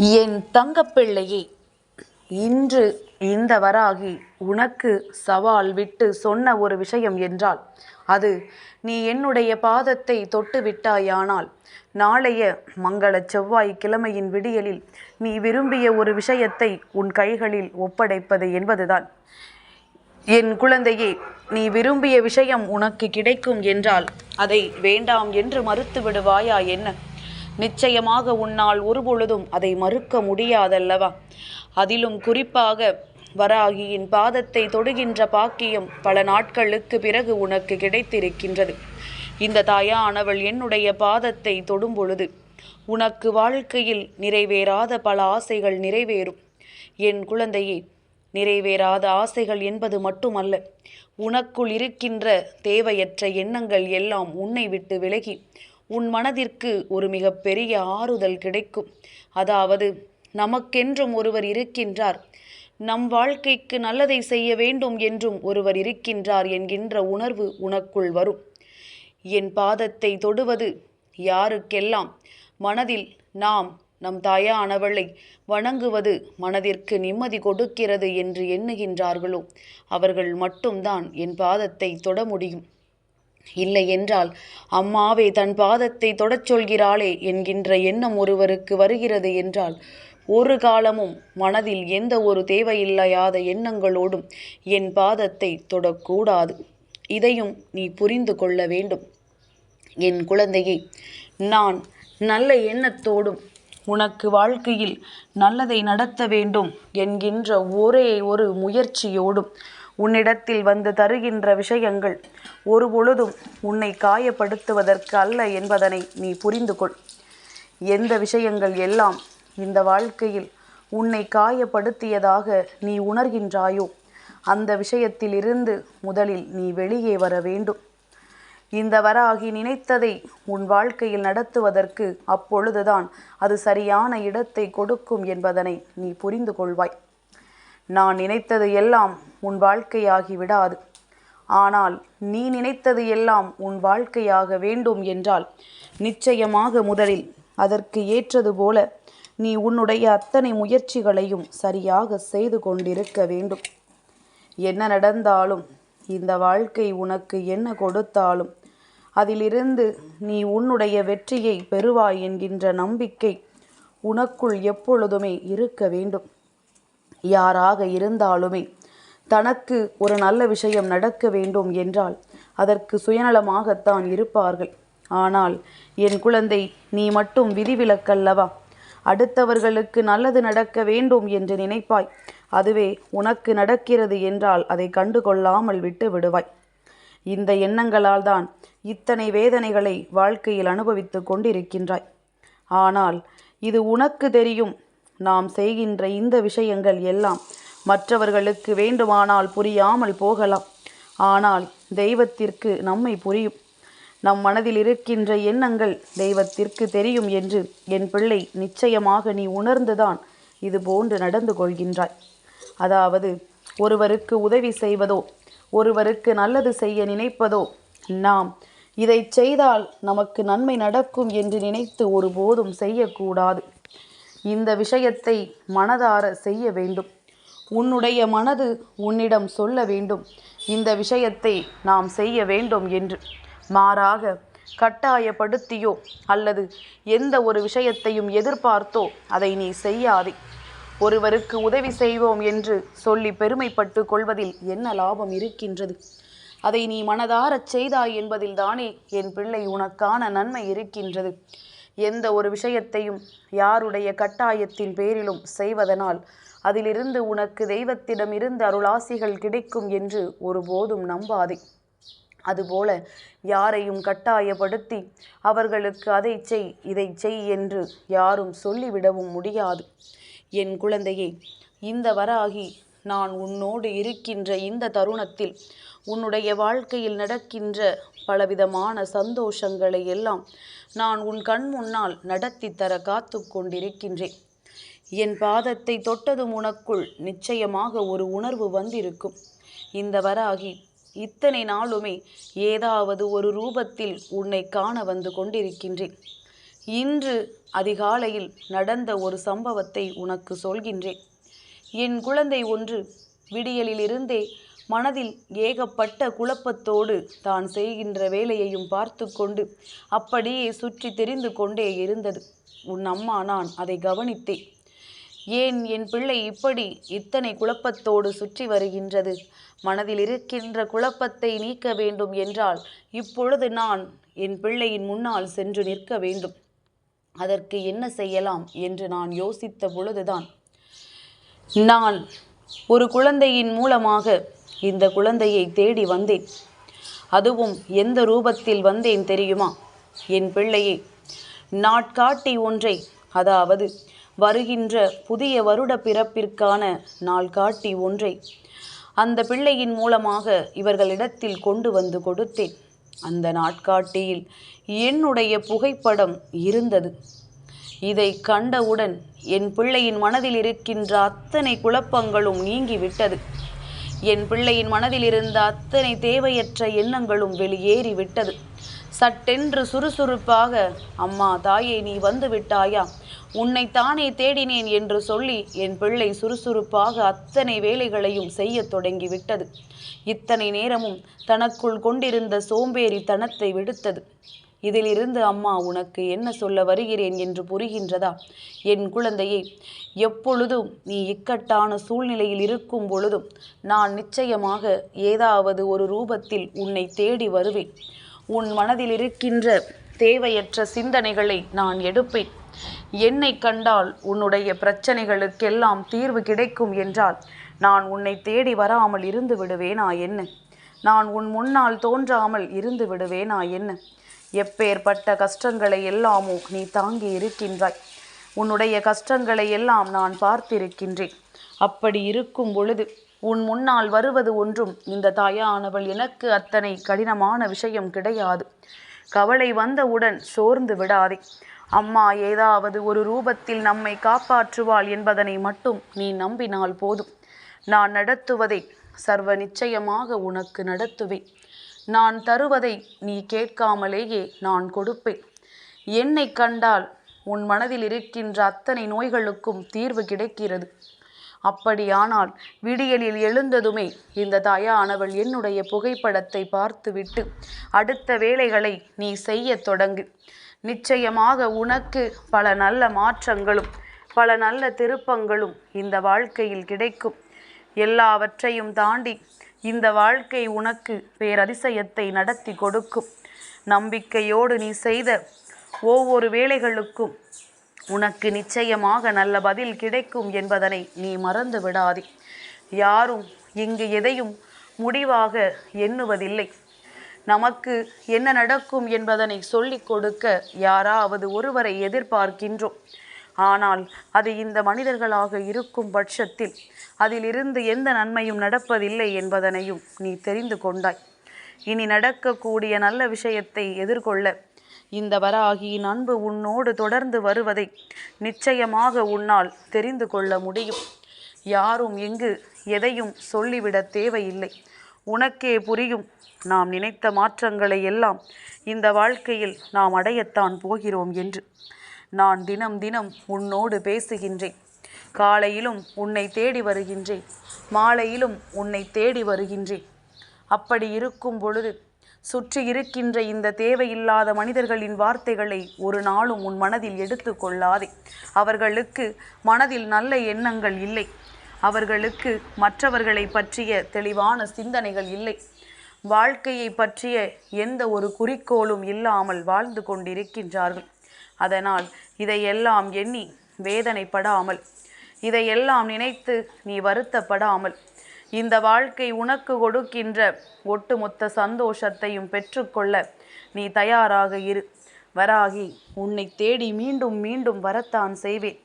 என் தங்கப்பிள்ளையே இன்று இந்த வராகி உனக்கு சவால் விட்டு சொன்ன ஒரு விஷயம் என்றால் அது நீ என்னுடைய பாதத்தை தொட்டு விட்டாயானால் நாளைய மங்கள செவ்வாய் கிழமையின் விடியலில் நீ விரும்பிய ஒரு விஷயத்தை உன் கைகளில் ஒப்படைப்பது என்பதுதான். என் குழந்தையே நீ விரும்பிய விஷயம் உனக்கு கிடைக்கும் என்றால் அதை வேண்டாம் என்று மறுத்து விடுவாயா என்ன? நிச்சயமாக உன்னால் ஒருபொழுதும் அதை மறுக்க முடியாதல்லவா? அதிலும் குறிப்பாக வராகியின் பாதத்தை தொடுகின்ற பாக்கியம் பல நாட்களுக்கு பிறகு உனக்கு கிடைத்திருக்கின்றது. இந்த தாயானவள் என்னுடைய பாதத்தை தொடும் பொழுது உனக்கு வாழ்க்கையில் நிறைவேறாத பல ஆசைகள் நிறைவேறும். என் குழந்தையே நிறைவேறாத ஆசைகள் என்பது மட்டுமல்ல உனக்குள் இருக்கின்ற தேவையற்ற எண்ணங்கள் எல்லாம் உன்னை விட்டு விலகி உன் மனதிற்கு ஒரு மிகப்பெரிய ஆறுதல் கிடைக்கும். அதாவது நமக்கென்றும் ஒருவர் இருக்கின்றார். நம் வாழ்க்கைக்கு நல்லதை செய்ய வேண்டும் என்றும் ஒருவர் இருக்கின்றார் என்கின்ற உணர்வு உனக்குள் வரும். என் பாதத்தை தொடுவது யாருக்கெல்லாம்? மனதில் நாம் நம் தாயானவளை வணங்குவது மனதிற்கு நிம்மதி கொடுக்கிறது என்று எண்ணுகின்றார்களோ அவர்கள் மட்டும்தான் என் பாதத்தை தொட முடியும். இல்லை என்றால் அம்மாவே தன் பாதத்தை தொடச் சொல்கிறாளே என்கின்ற எண்ணம் ஒருவருக்கு வருகிறது என்றால் ஒரு காலமும் மனதில் எந்த ஒரு தேவையில்லையாத எண்ணங்களோடும் என் பாதத்தை தொடக்கூடாது. இதையும் நீ புரிந்து கொள்ள வேண்டும். என் குழந்தையை நான் நல்ல எண்ணத்தோடும் உனக்கு வாழ்க்கையில் நல்லதை நடத்த வேண்டும் என்கின்ற ஒரே ஒரு முயற்சியோடும் உன்னிடத்தில் வந்து தருகின்ற விஷயங்கள் ஒரு பொழுதும் உன்னை காயப்படுத்துவதற்கு அல்ல என்பதனை நீ புரிந்து கொள் எந்த விஷயங்கள் எல்லாம் இந்த வாழ்க்கையில் உன்னை காயப்படுத்தியதாக நீ உணர்கின்றாயோ அந்த விஷயத்திலிருந்து முதலில் நீ வெளியே வர வேண்டும். இந்த வராகி நினைத்ததை உன் வாழ்க்கையில் நடத்துவதற்கு அப்பொழுதுதான் அது சரியான இடத்தை கொடுக்கும் என்பதனை நீ புரிந்து கொள்வாய் நான் நினைத்தது எல்லாம் உன் வாழ்க்கையாகி விடாது. ஆனால் நீ நினைத்தது எல்லாம் உன் வாழ்க்கையாக வேண்டும் என்றால் நிச்சயமாக முதலில் அதற்கு ஏற்றது போல நீ உன்னுடைய அத்தனை முயற்சிகளையும் சரியாக செய்து கொண்டிருக்க வேண்டும். என்ன நடந்தாலும் இந்த வாழ்க்கை உனக்கு என்ன கொடுத்தாலும் அதிலிருந்து நீ உன்னுடைய வெற்றியை பெறுவாய் என்கின்ற நம்பிக்கை உனக்குள் எப்பொழுதுமே இருக்க வேண்டும். யாராக இருந்தாலுமே தனக்கு ஒரு நல்ல விஷயம் நடக்க வேண்டும் என்றால் அதற்கு சுயநலமாகத்தான் இருப்பார்கள். ஆனால் என் குழந்தை நீ மட்டும் விதிவிலக்கல்லவா? அடுத்தவர்களுக்கு நல்லது நடக்க வேண்டும் என்று நினைப்பாய். அதுவே உனக்கு நடக்கிறது என்றால் அதை கண்டு கொள்ளாமல் விட்டு விடுவாய். இந்த எண்ணங்களால் தான் இத்தனை வேதனைகளை வாழ்க்கையில் அனுபவித்து கொண்டிருக்கின்றாய். ஆனால் இது உனக்கு தெரியும். நாம் செய்கின்ற இந்த விஷயங்கள் எல்லாம் மற்றவர்களுக்கு வேண்டுமானால் புரியாமல் போகலாம். ஆனால் தெய்வத்திற்கு நம்மை புரியும். நம் மனதில் இருக்கின்ற எண்ணங்கள் தெய்வத்திற்கு தெரியும் என்று என் பிள்ளை நிச்சயமாக நீ உணர்ந்துதான் இது போன்று நடந்து கொள்கின்றாய். அதாவது ஒருவருக்கு உதவி செய்வதோ ஒருவருக்கு நல்லது செய்ய நினைப்பதோ நாம் இதை செய்தால் நமக்கு நன்மை நடக்கும் என்று நினைத்து ஒருபோதும் செய்யக்கூடாது. இந்த விஷயத்தை மனதார செய்ய வேண்டும். உன்னுடைய மனது உன்னிடம் சொல்ல வேண்டும். இந்த விஷயத்தை நாம் செய்ய வேண்டும் என்று. மாறாக கட்டாயப்படுத்தியோ அல்லது எந்த ஒரு விஷயத்தையும் எதிர்பார்த்தோ அதை நீ செய்யாதே. ஒருவருக்கு உதவி செய்வோம் என்று சொல்லி பெருமைப்பட்டு கொள்வதில் என்ன லாபம் இருக்கின்றது? அதை நீ மனதாரச் செய்தாய் என்பதில் தானே என் பிள்ளை உனக்கான நன்மை இருக்கின்றது. எந்த ஒரு விஷயத்தையும் யாருடைய கட்டாயத்தின் பேரிலும் செய்வதனால் அதிலிருந்து உனக்கு தெய்வத்திடம் இருந்து அருளாசிகள் கிடைக்கும் என்று ஒருபோதும் நம்பாதே. அதுபோல யாரையும் கட்டாயப்படுத்தி அவர்களுக்கு அதை செய் இதை செய் என்று யாரும் சொல்லிவிடவும் முடியாது. என் குழந்தையே இந்த வராகி நான் உன்னோடு இருக்கின்ற இந்த தருணத்தில் உன்னுடைய வாழ்க்கையில் நடக்கின்ற பலவிதமான சந்தோஷங்களை எல்லாம் நான் உன் கண் முன்னால் நடத்தி தர காத்து கொண்டிருக்கின்றேன். என் பாதத்தை தொட்டதும் உனக்குள் நிச்சயமாக ஒரு உணர்வு வந்திருக்கும். இந்த வராகி இத்தனை நாளுமே ஏதாவது ஒரு ரூபத்தில் உன்னை காண வந்து கொண்டிருக்கின்றேன். இன்று அதிகாலையில் நடந்த ஒரு சம்பவத்தை உனக்கு சொல்கின்றேன். என் குழந்தை ஒன்று விடியலிலிருந்தே மனதில் ஏகப்பட்ட குழப்பத்தோடு தான் செய்கின்ற வேலையையும் பார்த்து கொண்டு அப்படியே சுற்றி தெரிந்து கொண்டே இருந்தது. உன் அம்மா நான் அதை கவனித்தேன். ஏன் என் பிள்ளை இப்படி இத்தனை குழப்பத்தோடு சுற்றி வருகின்றது? மனதில் இருக்கின்ற குழப்பத்தை நீக்க வேண்டும் என்றால் இப்பொழுது நான் என் பிள்ளையின் முன்னால் சென்று நிற்க வேண்டும். அதற்கு என்ன செய்யலாம்? என்று நான் யோசித்த பொழுதுதான் நான் ஒரு குழந்தையின் மூலமாக இந்த குழந்தையை தேடி வந்தேன். அதுவும் எந்த ரூபத்தில் வந்தேன் தெரியுமா? என் பிள்ளையை நாட்காட்டி ஒன்றை அதாவது வருகின்ற புதிய வருட பிறப்பிற்கான நாள்காட்டி ஒன்றை அந்த பிள்ளையின் மூலமாக இவர்களிடத்தில் கொண்டு வந்து கொடுத்தேன். அந்த நாட்காட்டியில் என்னுடைய புகைப்படம் இருந்தது. இதை கண்டவுடன் என் பிள்ளையின் மனதில் இருக்கின்ற அத்தனை குழப்பங்களும் நீங்கிவிட்டது. என் பிள்ளையின் மனதில் இருந்த அத்தனை தேவையற்ற எண்ணங்களும் வெளியேறி விட்டது சட்டென்று சுறுசுறுப்பாக அம்மா தாயே நீ வந்து விட்டாயா? உன்னை தானே தேடினேன் என்று சொல்லி என் பிள்ளை சுறுசுறுப்பாக அத்தனை வேலைகளையும் செய்யத் தொடங்கிவிட்டது. இத்தனை நேரமும் தனக்குள் கொண்டிருந்த சோம்பேறித்தனத்தை விடுத்தது. இதிலிருந்து அம்மா உனக்கு என்ன சொல்ல வருகிறேன் என்று புரிகின்றதா? என் குழந்தையே எப்பொழுதும் நீ இக்கட்டான சூழ்நிலையில் இருக்கும் பொழுதும் நான் நிச்சயமாக ஏதாவது ஒரு ரூபத்தில் உன்னை தேடி வருவேன். உன் மனதில் இருக்கின்ற தேவையற்ற சிந்தனைகளை நான் எடுப்பேன். என்னை கண்டால் உன்னுடைய பிரச்சனைகளுக்கெல்லாம் தீர்வு கிடைக்கும் என்றால் நான் உன்னை தேடி வராமல் இருந்து விடுவேனா என்ன? நான் உன் முன்னால் தோன்றாமல் இருந்து விடுவேனா என்ன? எப்பேற்பட்ட கஷ்டங்களை எல்லாமோ நீ தாங்கி இருக்கின்றாய். உன்னுடைய கஷ்டங்களை எல்லாம் நான் பார்த்திருக்கின்றேன். அப்படி இருக்கும் பொழுது உன் முன்னால் வருவது ஒன்றும் இந்த தாயானவள் எனக்கு அத்தனை கடினமான விஷயம் கிடையாது. கவலை வந்தவுடன் சோர்ந்து விடாதே. அம்மா ஏதாவது ஒரு ரூபத்தில் நம்மை காப்பாற்றுவாள் என்பதனை மட்டும் நீ நம்பினால் போதும். நான் நடத்துவதை சர்வ நிச்சயமாக உனக்கு நடத்துவேன். நான் தருவதை நீ கேட்காமலேயே நான் கொடுப்பேன். என்னை கண்டால் உன் மனதில் இருக்கின்ற அத்தனை நோய்களுக்கும் தீர்வு கிடைக்கிறது. அப்படியானால் விடியலில் எழுந்ததுமே இந்த தாயானவள் என்னுடைய புகைப்படத்தை பார்த்துவிட்டு அடுத்த வேலைகளை நீ செய்ய தொடங்கு. நிச்சயமாக உனக்கு பல நல்ல மாற்றங்களும் பல நல்ல திருப்பங்களும் இந்த வாழ்க்கையில் கிடைக்கும். எல்லாவற்றையும் தாண்டி இந்த வாழ்க்கை உனக்கு பேரதிசயத்தை நடத்தி கொடுக்கும். நம்பிக்கையோடு நீ செய்த ஒவ்வொரு வேலைகளுக்கும் உனக்கு நிச்சயமாக நல்ல பதில் கிடைக்கும் என்பதனை நீ மறந்து விடாதே. யாரும் இங்கு எதையும் முடிவாக எண்ணுவதில்லை. நமக்கு என்ன நடக்கும் என்பதனை சொல்லிக் கொடுக்க யாராவது ஒருவரை எதிர்பார்க்கின்றோம். ஆனால் அது இந்த மனிதர்களாக இருக்கும் பட்சத்தில் அதிலிருந்து எந்த நன்மையும் நடப்பதில்லை என்பதனையும் நீ தெரிந்து கொண்டாய். இனி நடக்கக்கூடிய நல்ல விஷயத்தை எதிர்கொள்ள இந்த வராகியின் அன்பு உன்னோடு தொடர்ந்து வருவதை நிச்சயமாக உன்னால் தெரிந்து கொள்ள முடியும். யாரும் இங்கு எதையும் சொல்லிவிட தேவையில்லை. உனக்கே புரியும் நாம் நினைத்த மாற்றங்களை எல்லாம் இந்த வாழ்க்கையில் நாம் அடையத்தான் போகிறோம் என்று. நான் தினம் தினம் உன்னோடு பேசுகின்றேன். காலையிலும் உன்னை தேடி வருகின்றேன். மாலையிலும் உன்னை தேடி வருகின்றேன். அப்படி இருக்கும் பொழுது சுற்றி இருக்கின்ற இந்த தேவையில்லாத மனிதர்களின் வார்த்தைகளை ஒரு நாளும் உன் மனதில் எடுத்து கொள்ளாதே. அவர்களுக்கு மனதில் நல்ல எண்ணங்கள் இல்லை. அவர்களுக்கு மற்றவர்களை பற்றிய தெளிவான சிந்தனைகள் இல்லை. வாழ்க்கையை பற்றிய எந்த ஒரு குறிக்கோளும் இல்லாமல் வாழ்ந்து கொண்டிருக்கின்றார்கள். அதனால் இதையெல்லாம் எண்ணி வேதனைப்படாமல் இதையெல்லாம் நினைத்து நீ வருத்தப்படாமல் இந்த வாழ்க்கை உனக்கு கொடுக்கின்ற ஒட்டுமொத்த சந்தோஷத்தையும் பெற்றுக்கொள்ள நீ தயாராக இரு. வராகி உன்னை தேடி மீண்டும் மீண்டும் வரத்தான் செய்வேன்.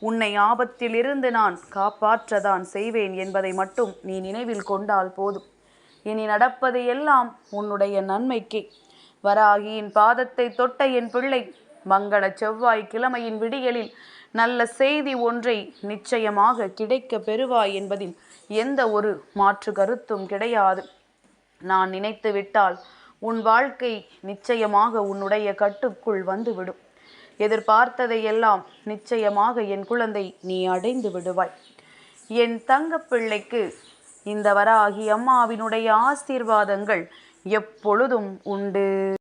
உன்னை ஆபத்திலிருந்து நான் காப்பாற்றதான் செய்வேன் என்பதை மட்டும் நீ நினைவில் கொண்டால் போதும். இனி நடப்பது எல்லாம் உன்னுடைய நன்மைக்கே. வராகியின் பாதத்தை தொட்ட என் பிள்ளை மங்கள செவ்வாய் கிழமையின் விடியலில் நல்ல செய்தி ஒன்றை நிச்சயமாக கிடைக்க பெறுவாய் என்பதில் எந்த ஒரு மாற்று கருத்தும் கிடையாது. நான் நினைத்து விட்டால் உன் வாழ்க்கை நிச்சயமாக உன்னுடைய கட்டுக்குள் வந்துவிடும். எதிர்பார்த்ததையெல்லாம் நிச்சயமாக என் குழந்தை நீ அடைந்து விடுவாய். என் தங்கப்பிள்ளைக்கு இந்த வராகி அம்மாவினுடைய ஆசீர்வாதங்கள் எப்பொழுதும் உண்டு.